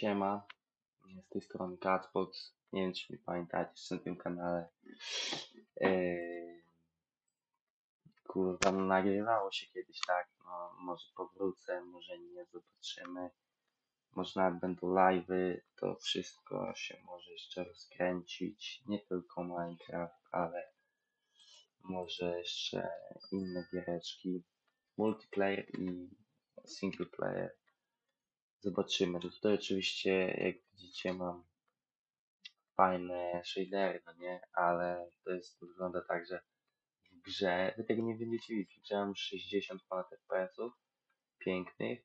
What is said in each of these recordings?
Siema, z tej strony Catbox. Nie wiem, czy mnie pamiętacie jeszcze na tym kanale. Eee, kurwa, no nagrywało się kiedyś, tak? No, może powrócę, może nie, zobaczymy. Może nawet będą live'y, to wszystko się może jeszcze rozkręcić. Nie tylko Minecraft, ale może jeszcze inne giereczki. Multiplayer i single player. Zobaczymy. To tutaj oczywiście, jak widzicie, mam fajne shadery, no nie? Ale to jest, wygląda tak, że w grze, wy tego nie będziecie widzieć, w mam 60 ponad FPS-ów, pięknych,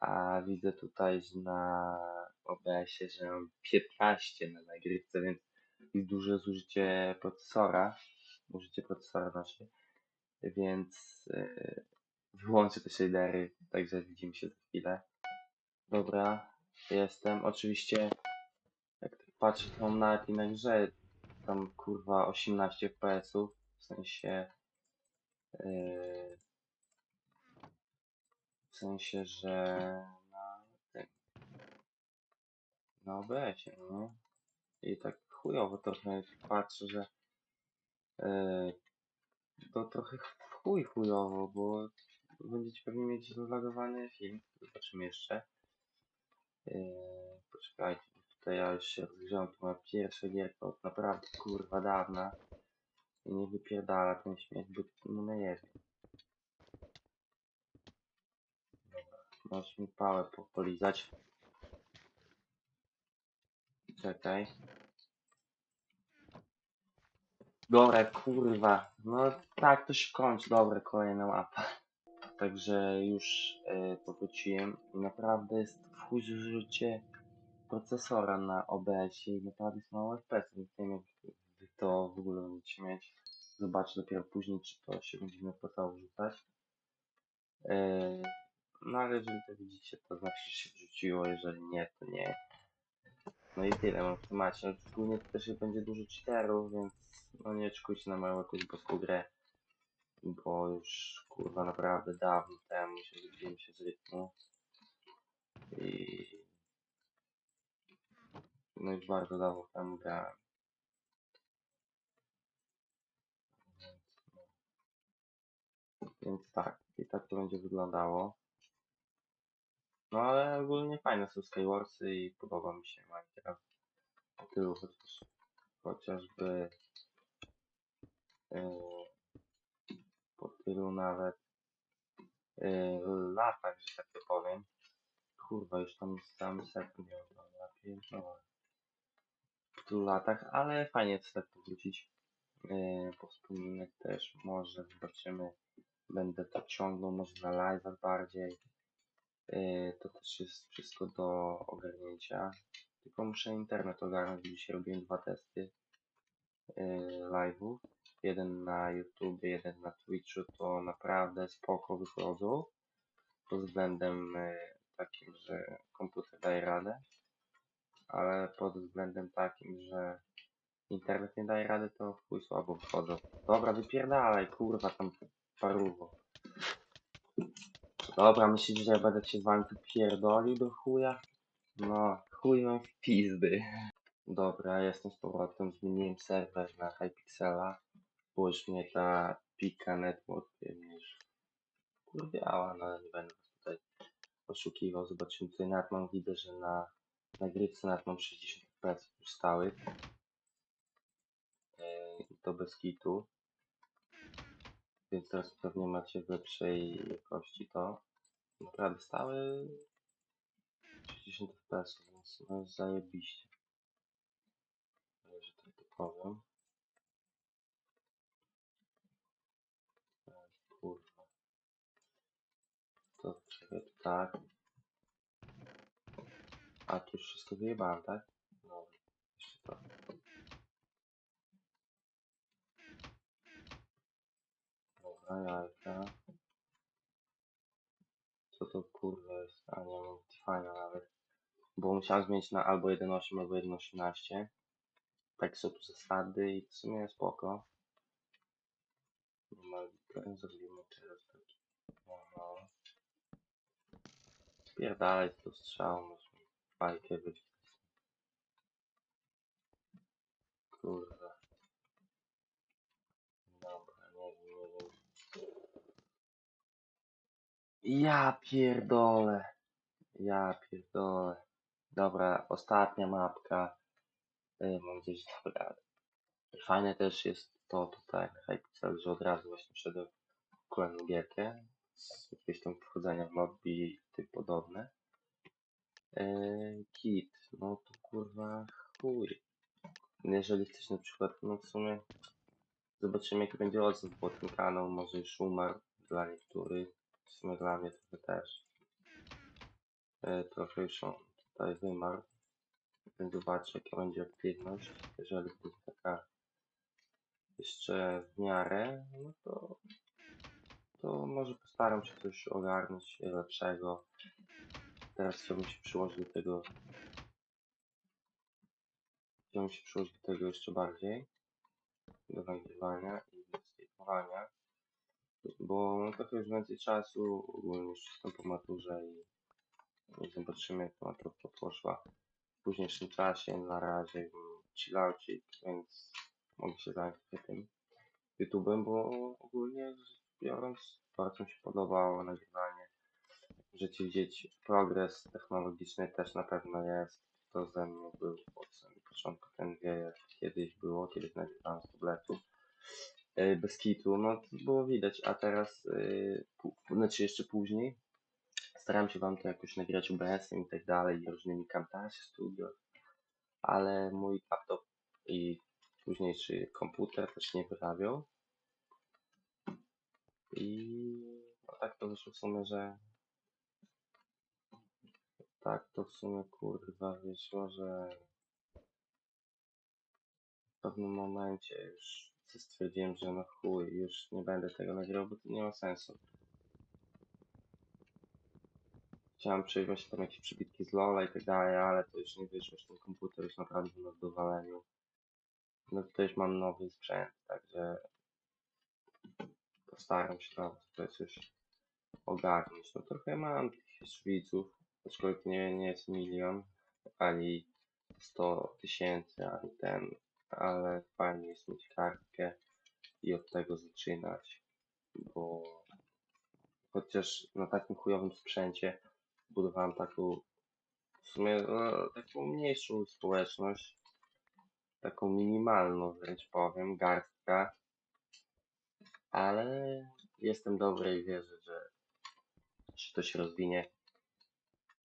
a widzę tutaj na OBS-ie, że mam 15 na nagrywce, więc jest duże zużycie procesora, użycie procesora znaczy, więc yy, wyłączę te shadery, także widzimy się za chwilę. Dobra, jestem. Oczywiście, jak patrzę, nawet i na grze tam kurwa 18 FPS-ów, w sensie yy, w sensie, że na tym, na no. I tak chujowo trochę patrzę, że yy, to trochę chuj chujowo, bo będziecie pewnie mieć zlagowany film. Zobaczymy jeszcze. Yy, poczekajcie, tutaj ja już się rozgrzałem, to moja pierwsza od naprawdę kurwa dawna. I nie wypierdala ten śmiech, bo no nie jest. Dobra, możesz mi pałę po- polizać. Czekaj. Dobra, kurwa. No tak, to się kończy. Dobra, kolejna mapa. Także już y, powróciłem i naprawdę jest w chuj zużycie procesora na OBS-ie i naprawdę jest mało FPS, więc nie wiem jak to w ogóle będziecie mieć. Zobaczę dopiero później, czy to się będzie mi opłacało wrzucać. Yy, no ale jeżeli to widzicie, to znaczy, że się wrzuciło, jeżeli nie, to nie. No i tyle mam w temacie. Ogólnie to też będzie dużo cheaterów, więc no nie czekujcie na moją jakąś boską grę. Bo już kurwa naprawdę dawno temu się wybiłem się z rytmu. I no już bardzo dawno temu grałem. Więc, tak, i tak to będzie wyglądało. No ale ogólnie fajne są Skywarsy i podoba mi się Minecraft. Tylu chociaż, chociażby yy, po tylu nawet yy, latach, że tak to powiem. Kurwa, już tam cały set miał, ja pierdolę. Po tylu latach, ale fajnie jest tak powrócić. Yy, po wspominek też może zobaczymy. Będę to ciągnął może na live'ach bardziej. Yy, to też jest wszystko do ogarnięcia. Tylko muszę internet ogarnąć, dzisiaj robiłem dwa testy yy, live'ów. Jeden na YouTube, jeden na Twitchu, to naprawdę spoko wychodzą. Pod względem yy, takim, że komputer daje radę. Ale pod względem takim, że internet nie daje rady, to w chuj słabo wychodzą. Dobra, wypierdalaj, kurwa, tam paruwo. Dobra, myślisz, że ja będę się z wami do chuja? No, chuj mam w pizdy. Dobra, jestem z powrotem, zmieniłem serwer na Hypixela, mnie ta Pika Network mnie już kurwiała, no ale nie będę was tutaj oszukiwał. Zobaczymy, tutaj nawet mam widzę, że na nagrywce nawet mam 60 fps stałych. Yy, to bez kitu. Więc teraz pewnie macie w lepszej jakości to. Naprawdę stały 60 fps, więc no zajebiście. Że tak to powiem. Kurwa. To czekaj, to tak. A tu już wszystko wyjebałem, tak? No, jeszcze to. Dobra, jajka. Co to kurwa jest? A nie mam Defina nawet. Bo musiałem zmienić na albo 1.8 albo 1.18. Tak są tu zasady i w sumie spoko. Ten zrobimy teraz taki. No, no. Spierdalać to strzał. może. fajkę wyjść. Kurwa. Dobra, nie wiem, nie wiem. Ja pierdolę. Ja pierdolę. Dobra, ostatnia mapka. Y, Mam gdzieś dobra. Fajne też jest to tutaj na Hypixel, że od razu właśnie wszedłem w kolejną. Z jakieś tam wchodzenia w lobby i tym podobne. Yy, kit, no to kurwa chuj. Jeżeli chcesz na przykład, no w sumie zobaczymy jaki będzie odzew, bo ten kanał może już umarł dla niektórych, w sumie dla mnie trochę też. Yy, trochę już on tutaj wymarł. Zobaczę jaka będzie aktywność. Jeżeli będzie taka jeszcze w miarę, no to, to może postaram się coś ogarnąć lepszego. Teraz chciałbym się przyłożyć do tego. Chciałbym się przyłożyć do tego jeszcze bardziej. Do nagrywania i skejpowania. Bo no, trochę już więcej czasu, ogólnie już jestem po maturze i, i zobaczymy jak maturka poszła w późniejszym czasie. Na razie chillaucik, więc mogę się trochę tym YouTube'em, bo ogólnie biorąc bardzo mi się podobało nagrywanie. Możecie widzieć progres technologiczny też na pewno jest. To ze mną był od samego początku, ten wie jak kiedyś było, kiedyś nagrywałem z tabletu. Yy, Bez kitu, no to było widać, a teraz, yy, znaczy jeszcze później, staram się wam to jakoś nagrać UBS-em i tak dalej, i różnymi Camtasia Studio, ale mój laptop i późniejszy komputer też nie wyrabiał. I no tak to wyszło w sumie, że tak to w sumie kurwa wyszło, że w pewnym momencie już stwierdziłem, że no chuj, już nie będę tego nagrywał, bo to nie ma sensu. Chciałem przejść właśnie tam jakieś przybitki z Lola i tak dalej, ale to już nie wyszło, że ten komputer już naprawdę na dowaleniu. No to już mam nowy sprzęt, także postaram się tam tutaj coś ogarnąć. No trochę mam już widzów, aczkolwiek nie, nie jest milion, ani 100 tysięcy, ani ten, ale fajnie jest mieć kartkę i od tego zaczynać, bo chociaż na takim chujowym sprzęcie budowałem taką w sumie no, taką mniejszą społeczność, taką minimalną wręcz powiem, garstka, ale jestem dobry i wierzę, że, że to się rozwinie.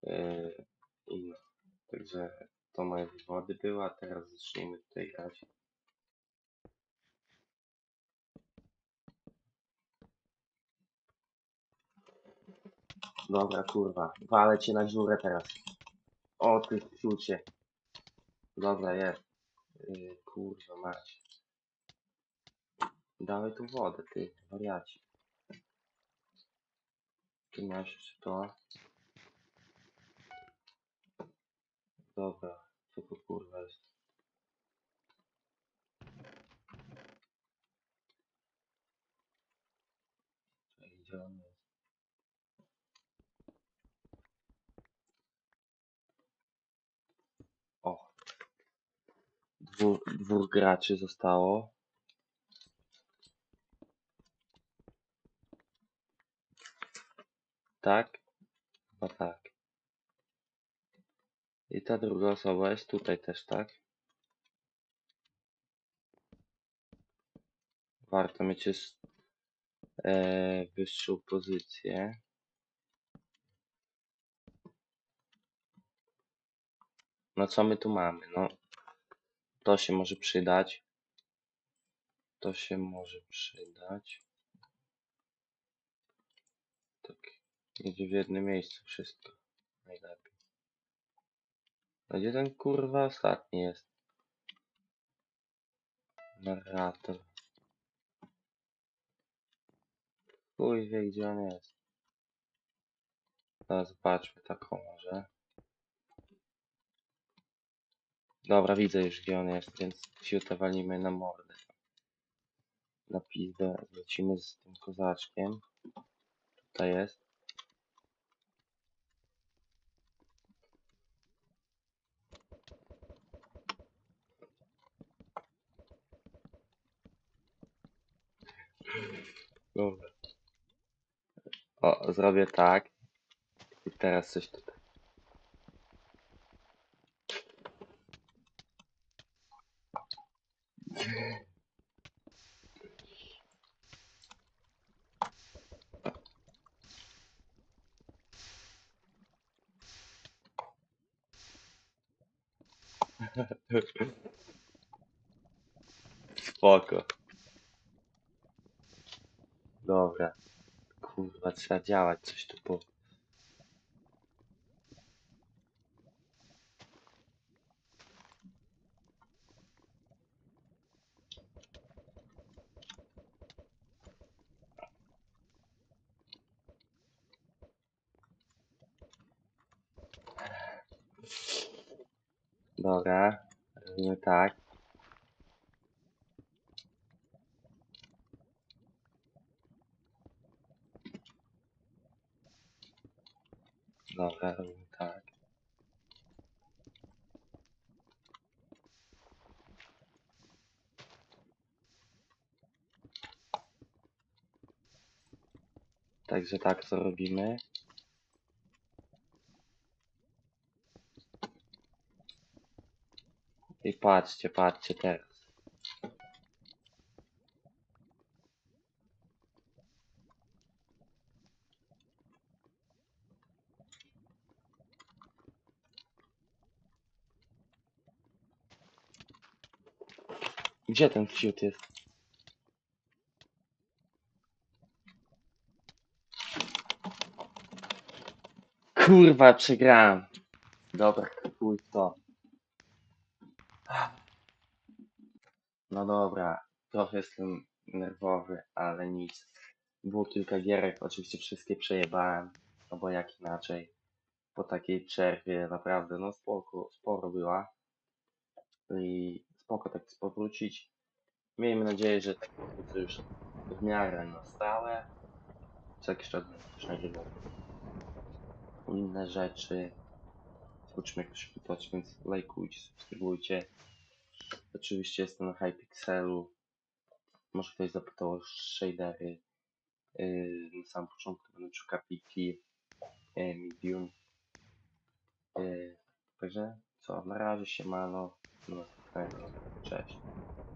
Yy, no, także to moje wywody były, a teraz zacznijmy tutaj grać. Dobra, kurwa, walę cię na dziurę teraz. O ty ciucie. Dobra, jest. Yy, kurwa mać. Dawaj tu wodę, ty, wariaci. Tu masz jeszcze to. Dobra, co to kurwa jest? Czekaj, Gdzie on jest? O. Dwóch, dwóch graczy zostało. Tak? Chyba tak. I ta druga osoba jest tutaj też, tak? Warto mieć jest e, wyższą pozycję. No co my tu mamy? No to się może przydać. To się może przydać. Tak. Idzie w jednym miejscu wszystko. Najlepiej. A gdzie ten kurwa ostatni jest? Narrator. Chuj wie gdzie on jest. Teraz zobaczmy taką może. Dobra, widzę już gdzie on jest, więc fiuta walimy na mordę. Na pizdę lecimy z tym kozaczkiem. Tutaj jest. Dobra. O, zrobię tak. I teraz coś tutaj. Spoko. Dobra. Kurwa, trzeba działać, coś tu po... Dobra, robimy tak. Dobra, robimy tak. Także tak to robimy. I patrzcie, patrzcie teraz. Gdzie ten fiut jest? Kurwa, przegrałem. Dobra, w to. No dobra, trochę jestem nerwowy, ale nic. Było kilka gierek, oczywiście wszystkie przejebałem, no bo jak inaczej. Po takiej przerwie naprawdę, no spoko, sporo była. I spoko tak powrócić. Miejmy nadzieję, że tak powrócę już w miarę na stałe. Co jakiś czas będę też nagrywał inne rzeczy. Zobaczymy jak to się potoczy, więc lajkujcie, subskrybujcie. Oczywiście jestem na Hypixelu. Może ktoś zapytał o shadery. Yy, na samym początku będę szukał pliki yy, medium. Yy, także co, na razie się malo. No, cześć.